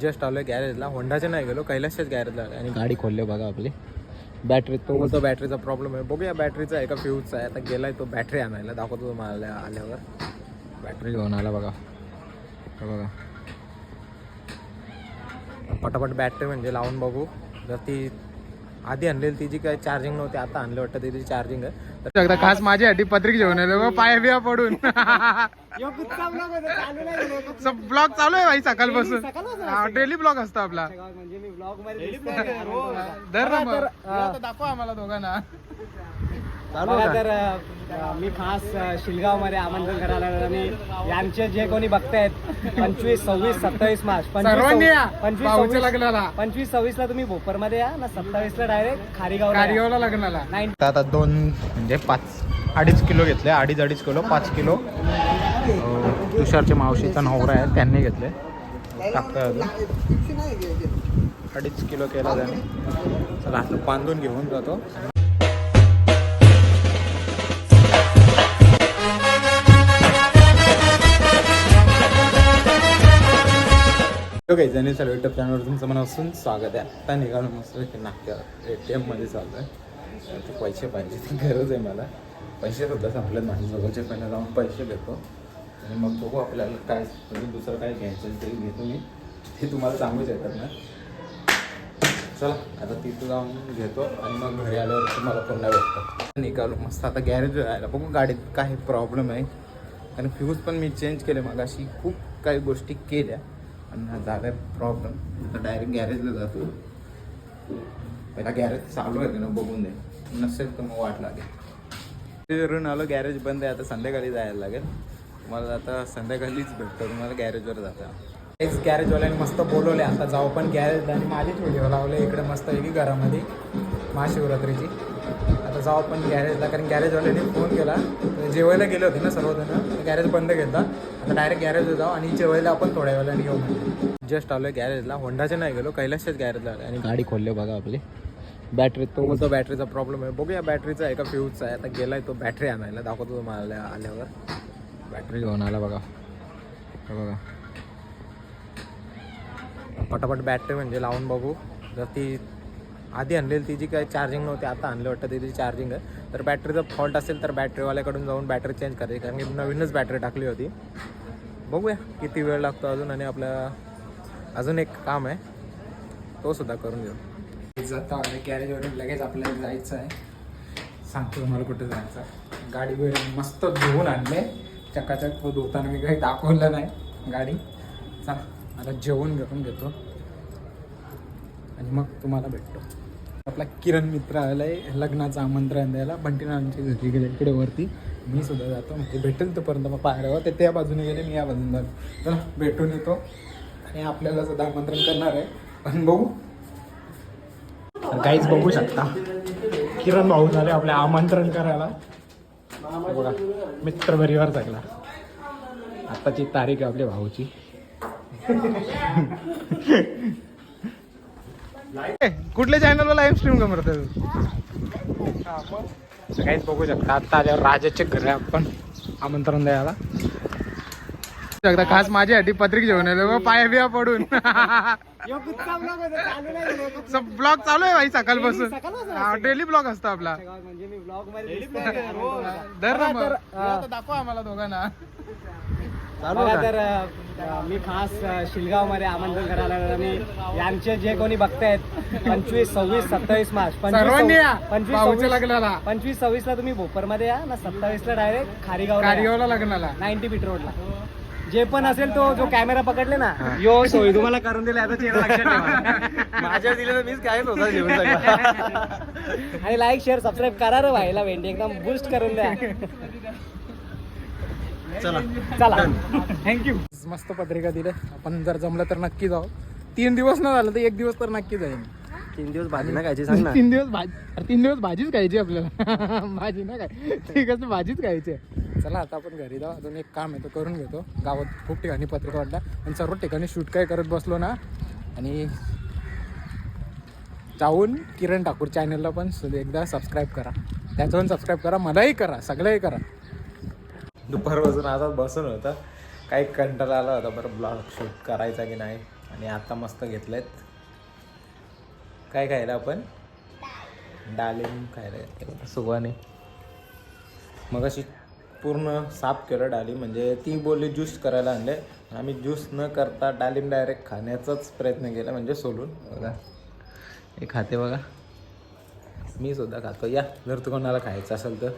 Just आलोय गॅरेजला होंडाचे नाही गेलो कैलासच्याच गॅरेजला आणि गाडी खोलले बघा आपली. बॅटरी तो बोलतो बॅटरीचा प्रॉब्लेम आहे. बघूया बॅटरीचा आहे का फ्यूजचा आहे. आता गेलाय तो बॅटरी आणायला. दाखवतो तुम्हाला आल्यावर. बॅटरी घेऊन आला बघा. बघा. पटापट बॅटरी म्हणजे लावून बघू. जर ती आधी आणलेली तिची काय चार्जिंग नव्हती आता आणलं वाटतं तिची चार्जिंग आहे. खास माझ्यासाठी पत्रिक घेऊन आलो पाय बिया पडून. ब्लॉग चालू आहे भाई सकाळपासून. डेली ब्लॉग असतो आपला. म्हणजे मी ब्लॉगमध्ये दिसतोय. हो. दर दाखवा आम्हाला दोघांना. बघा तर अं, मी खास शिलगावमध्ये आमंत्रण करायला आलो आणि यांचे जे कोणी बघतायत पंचवीस सव्वीस सत्तावीस मार्च सर्वांनी या. पंचवीस भाऊच्या सव्वीस लग्नाला. पंचवीस सव्वीस ला तुम्ही भोपरमध्ये या ना सत्तावीस ला डायरेक्ट खारीगाव कार्यवाला लग्नाला. नाईन आता दोन म्हणजे पाच अडीच किलो घेतले अडीच अडीच किलो पाच किलो. अं, तुषारच्या मावशीचा नवरा आहे त्यांनी घेतले. टाकतोय अजून. अडीच किलो केला त्याने. चला आता बांधून घेऊन जातो. काही जणी सर्व युट्यूब चॅनलवर तुमचं मनापासून स्वागत आहे. आता निघालो मस्त नागपूर ए टी एममध्ये चालतं आहे ते पैसे पाहिजे ती गरज आहे मला. पैसे सुद्धा संपलेत माझ्या जवळचे पहिला जाऊन पैसे घेतो आणि मग बघू आपल्याला काय म्हणजे दुसरं काय घ्यायचं तरी घेतो मी. ते तुम्हाला सांगूच येतात ना. चला आता तिथं जाऊन घेतो. आणि मग घरी आल्यावर तुम्हाला पुन्हा भेटतो. निघालो मस्त. आता गॅरेज राहिला बघू गाडीत काही प्रॉब्लेम आहे. आणि फ्यूज पण मी चेंज केले मग अशी खूप काही गोष्टी केल्या. आणि आहे प्रॉब्लेम आता डायरेक्ट गॅरेजला जातो. पहिला गॅरेज चालू आहे ना बघून दे. नसेल तर मग वाट लागेल. वरून आलो गॅरेज बंद आहे. आता संध्याकाळी जायला लागेल. तुम्हाला आता संध्याकाळीच भेटतो. तुम्हाला गॅरेजवर जाता. तेच गॅरेजवाल्याने मस्त बोलवले आता जाऊ पण गॅरेज आणि माझीच व्हिडिओ लावले इकडे मस्त आहे की घरामध्ये. महाशिवरात्रीची. जाऊ आपण गॅरेजला कारण गॅरेजवाल्याने फोन केला. जेवायला गेले होते ना सर्वजण. गॅरेज बंद घेतला आता डायरेक्ट गॅरेज जाऊ आणि जेवायला आपण थोड्या वेळाने येऊ जस्ट आलोय गॅरेजला होंडाचे नाही गेलो. कैलासच्याच गॅरेजला आलोय. आणि गाडी खोलले बघा आपली. बॅटरी तो बोलतो बॅटरीचा प्रॉब्लेम आहे. बघूया बॅटरीचा आहे का फ्यूजचा आहे. आता गेलाय तो बॅटरी आणायला. दाखवतो तुम्हाला आल्यावर. बॅटरी घेऊन आला बघा. बघा. पटापट बॅटरी म्हणजे लावून बघू. जर ती आधी आणलेली तिची काय चार्जिंग नव्हती आता आणलं वाटतं तिची चार्जिंग आहे. तर बॅटरीचा फॉल्ट असेल तर बॅटरीवाल्याकडून जाऊन बॅटरी चेंज करायची कारण की नवीनच बॅटरी टाकली होती. बघूया किती वेळ लागतो अजून आणि आपल्या अजून एक काम आहे तो सुद्धा करून घेऊ. जाता कॅरेजवरून लगेच आपल्याला जायचं आहे. सांगतो तुम्हाला कुठे जायचं गाडी वेळ मस्त धुवून आणले. चकाचक तो धुताना मी काही दाखवलं नाही. गाडी. चला आता जेवण घेऊन घेतो. आणि मग तुम्हाला भेटतो. आपला किरण मित्र आलाय लग्नाचं आमंत्रण द्यायला. बंटीनांच्या घरी गेले इकडे वरती. मी सुद्धा जातो. म्हणजे भेटेल तोपर्यंत मग पायऱ्यावर हो, ते त्या बाजूने गेले मी या बाजूने जातो. चला भेटून येतो. आणि आपल्याला सुद्धा आमंत्रण करणार आहे. पण बघू. काहीच बघू शकता. किरण भाऊ झाले आपले आमंत्रण करायला. बघा मित्र परिवार चांगला. आताची तारीख आहे आपल्या भाऊची. कुठल्या चॅनलला लाईव्ह स्ट्रीम का करतो काहीच बघू शकता आता आल्यावर राजाचे घर आपण आमंत्रण द्यायला. खास माझ्यासाठी पत्रिक घेऊन आलो पाय बिया पडून. ब्लॉग चालू आहे भाई सकाळपासून. डेली ब्लॉग असतो आपला. म्हणजे मी ब्लॉग. हो. दर दाखवा आम्हाला दोघांना. तर मी खास शिलगावमध्ये आमंत्रण करायला आणि यांचे जे कोणी बघतायत पंचवीस सव्वीस सत्तावीस मार्च. पंचवीस पंचवीस सव्वीस ला तुम्ही भोपरमध्ये या ना सत्तावीस ला डायरेक्ट खारीगाव कार्यवाला लग्नाला. नाईन्टी फीट रोडला. जे पण असेल तो जो कॅमेरा पकडले ना यो सोय तुम्हाला करून दिले आता चेहरा लक्षात ठेवा. माझ्या दिले मीच कायच होता जेवण आणि लाईक शेअर सबस्क्राईब करा रे भाईला भेंडी एकदम बूस्ट करून द्या. चला. चला. थँक्यू मस्त पत्रिका दिल्या आपण जर जमलं तर नक्की जाऊ. तीन दिवस न झालं तर एक दिवस तर नक्की जाईल तीन दिवस भाजी ना खायची सांग ना. तीन दिवस भाजी तीन दिवस भाजीच खायची आपल्याला. भाजी ना काय ठीक भाजीच खायची. आहे. चला आता आपण घरी जाऊ. अजून एक काम आहे तो करून घेतो. गावात खूप ठिकाणी पत्रिका वाटल्या. आणि सर्व ठिकाणी शूट काय करत बसलो ना. आणि जाऊन किरण ठाकूर चॅनलला पण एकदा सबस्क्राईब करा. त्याच्यावरून सबस्क्राईब करा मलाही करा सगळंही करा. दुपारपासून असाच बसून होता. काही कंटाळा आला होता बरं ब्लॉग शूट करायचा की नाही? आणि आता मस्त घेतलेत. काय खायला आपण? डाळिंब खायला. घेतलं सुगवाने. मग अशी पूर्ण साफ केलं डाळिंब म्हणजे ती बोलली ज्यूस करायला आणले. आम्ही ज्यूस न करता डाळिंब डायरेक्ट खाण्याचाच प्रयत्न केला म्हणजे सोलून. बघा. हे खाते बघा. मी सुद्धा खातो. या जर तू कोणाला खायचं असेल तर.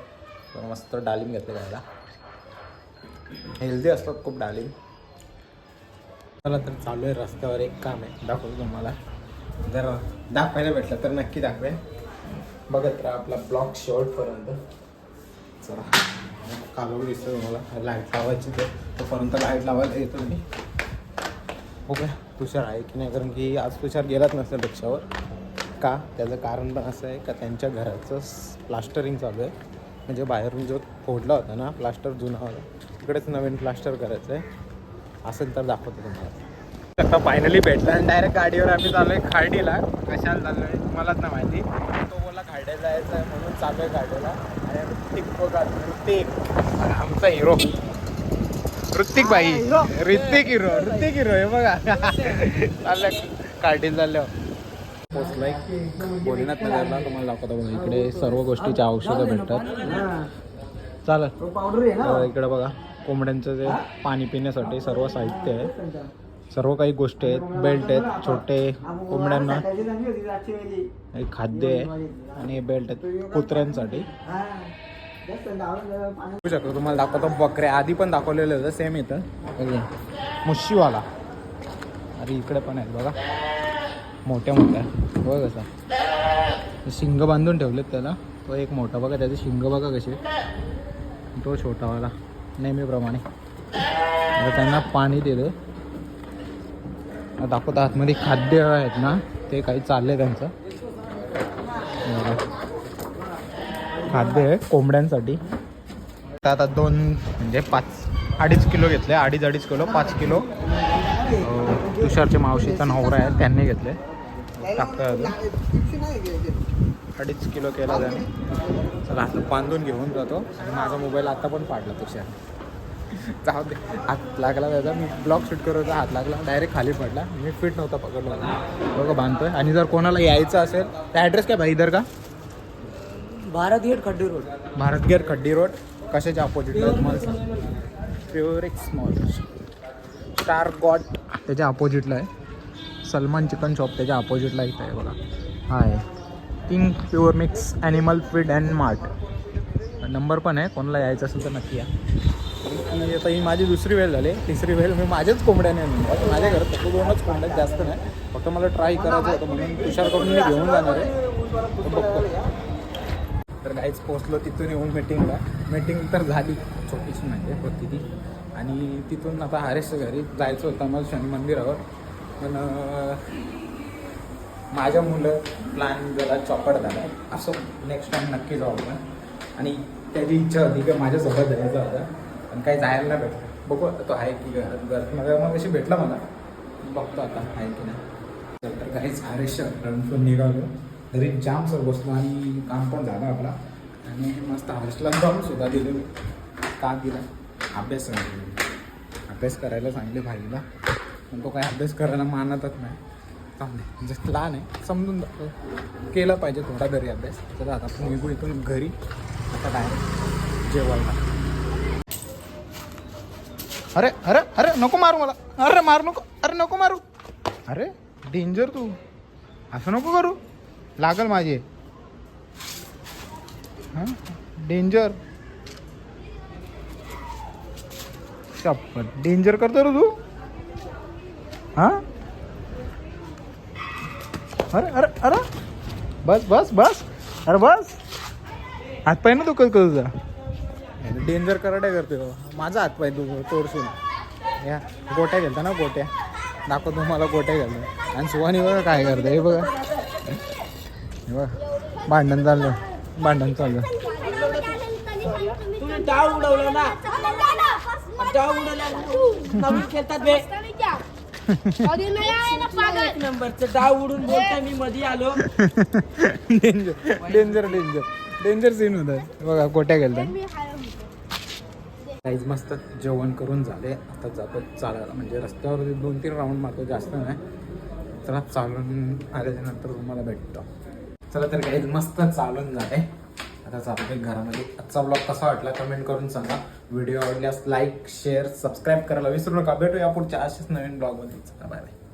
मस्त डाळिंब घेतलं खायला. हेल्दी असतात खूप डाळिंब मला तर चालू आहे रस्त्यावर एक काम आहे. दाखवतो तुम्हाला. जर दाखवायला भेटलं तर नक्की दाखवेन. बघत राहा आपला ब्लॉग शेवटपर्यंत चला. कालोग दिसतो तुम्हाला. लाइट लावायची तर तोपर्यंत लाइट लावायला येतो मी. ओके. तुषार आहे की नाही? कारण की आज तुषार गेलाच नसेल रिक्षावर. का? त्याचं कारण पण असं आहे का त्यांच्या घराचं प्लास्टरिंग चालू आहे. म्हणजे बाहेरून जो फोडला होता ना प्लास्टर जुना होता तिकडेच नवीन प्लास्टर करायचं आहे. असेल तर दाखवतो तुम्हाला. आता फायनली भेटला. आणि डायरेक्ट गाडीवर आम्ही चाललो आहे खार्डीला. कशाला चाललो आहे तुम्हालाच ना माहिती. तो बोला खार्ड्या जायचं आहे म्हणून चालू आहे खार्डेला. ऋतिक बघा ऋतिक. आमचा हिरो. ऋतिक भाई ऋतिक हिरो. ऋतिक हिरो हे बघा. चाललं कार्टील चालल्यावर पोचलाय भोलेनाथ नगरला तुम्हाला दाखवतो बघा इकडे सर्व गोष्टीची औषधं भेटतात. चालेल. पावडर आहे अं, इकडे बघा कोंबड्यांचं जे पाणी पिण्यासाठी सर्व साहित्य आहे. सर्व काही गोष्टी आहेत. बेल्ट आहेत छोटे कोंबड्यांना. एक खाद्य आहे आणि बेल्ट आहेत कुत्र्यांसाठी. बघू शकतो तुम्हाला दाखवतो बकऱ्या. आधी पण दाखवलेलं होतं सेम इथं. मुशीवाला अरे इकडे पण आहेत बघा. मोठ्या मोठ्या. बघ कसा. शिंग बांधून ठेवलेत त्याला. तो एक मोठा बघा त्याचे शिंग बघा कसे. तो छोटावाला नेहमीप्रमाणे. त्यांना पाणी दिलं. दाखवता आतमध्ये खाद्य आहेत ना ते काही चाललंय त्यांचं. खाद्य आहे कोंबड्यांसाठी. आता आता दोन म्हणजे पाच अडीच किलो घेतले अडीच अडीच किलो पाच किलो. तुषारच्या मावशीचा नवरा आहे त्यांनी घेतले. टाकतोय अजून. अडीच किलो केला त्याने. चला आता बांधून घेऊन जातो. आणि माझा मोबाईल आता पण पाडला तुषार जाऊ दे. हात लागला त्याचा. मी ब्लॉग शूट करत होता हात लागला. डायरेक्ट खाली पडला. मी फिट नव्हता पकडला. बघा बांधतोय. आणि जर कोणाला यायचं असेल तर ॲड्रेस काय भाई इधर का? भारत गेट खड्डे रोड. भारतगेर खड्डी रोड. कशाच्या अपोजिटला तुम्हाला सांग प्युअर एक स्मॉल स्टार गॉड त्याच्या अपोजिटला आहे. सलमान चिकन शॉप त्याच्या अपोजिटला इथं आहे बघा. हा आहे. King pure mix animal feed and mart number पण आहे. कोणाला यायचं असेल तर नक्की या. आणि आता ही माझी दुसरी वेळ झाली. तिसरी वेळ मी माझ्याच कोंबड्याने आणल्या. माझ्या घरात फक्त दोनच कोंबड्या जास्त नाही. फक्त मला ट्राय करायचं होतं म्हणून तुषारकडून मी घेऊन जाणार आहे. तर बघतो. तर काहीच पोचलो तिथून येऊन मीटिंगला मीटिंग तर झाली. छोटीशी म्हणजे होती ती. आणि तिथून आता हरेश घरी जायचं होतं मला शनी मंदिरावर. पण माझ्या मुलं प्लॅन जरा चॉपट झाला. असं नेक्स्ट टाइम नक्की जाऊ आपण. आणि त्याची इच्छा होती की माझ्यासोबत जायचं होतं. पण काही जायला नाही भेटलं बघू आता तो आहे की घरात घरात मला मग अशी भेटला मला. बघतो आता आहे की नाही. तर काहीच हरेशच्या रणफून निघालो. घरी जाम सर बसलो आणि काम पण झालं आपला. आणि मस्त हरेशला जाऊन सुद्धा दिले मी का दिला अभ्यास सांगितले अभ्यास करायला सांगले भाईला. पण तो काही अभ्यास करायला मानतच नाही. चांगले जस्ट लहान आहे. समजून जातो केलं पाहिजे थोडा घरी अभ्यास. तर आता आपण निघू इथून घरी. आता डायरेक्ट जेवायला. अरे अरे अरे नको मारू मला. अरे मारू नको. अरे नको मारू. अरे डेंजर तू. असं नको करू. लागल माझे. हां? डेंजर शपथ. डेंजर करतो रे तू. हां? अरे अरे अरे. बस बस बस. अरे बस. हातपाय ना कधी करू तुझा? डेंजर कराटे करते हो. माझा हातपाय तू तोडसून या गोट्या घेता ना गोट्या. दाखवतो मला गोट्या घालतो आणि सुहानी बघा काय करतं हे बघा. हे बघा. भांडण चाललं भांडण चाललं तुम्ही डाव उडवला ना डाव उडवला खेळतात बे नंबरचं डाव उडून बोलता मी मध्ये आलो danger danger danger danger scene होतं बघा गोट्या गेलता काहीच मस्त जेवण करून झाले. आता जातो चालायला. म्हणजे रस्त्यावर दोन तीन राऊंड मारतो. जास्त नाही. चला चालून आल्याच्यानंतर तुम्हाला भेटतो. चला तर काही मस्त चालून झाले. आता चालतो घरामध्ये. आजचा ब्लॉग कसा वाटला कमेंट करून सांगा. व्हिडिओ आवडल्यास लाईक शेअर सबस्क्राईब करायला विसरू नका. भेटूया पुढच्या असेच नवीन ब्लॉगमध्ये चला बाय बाय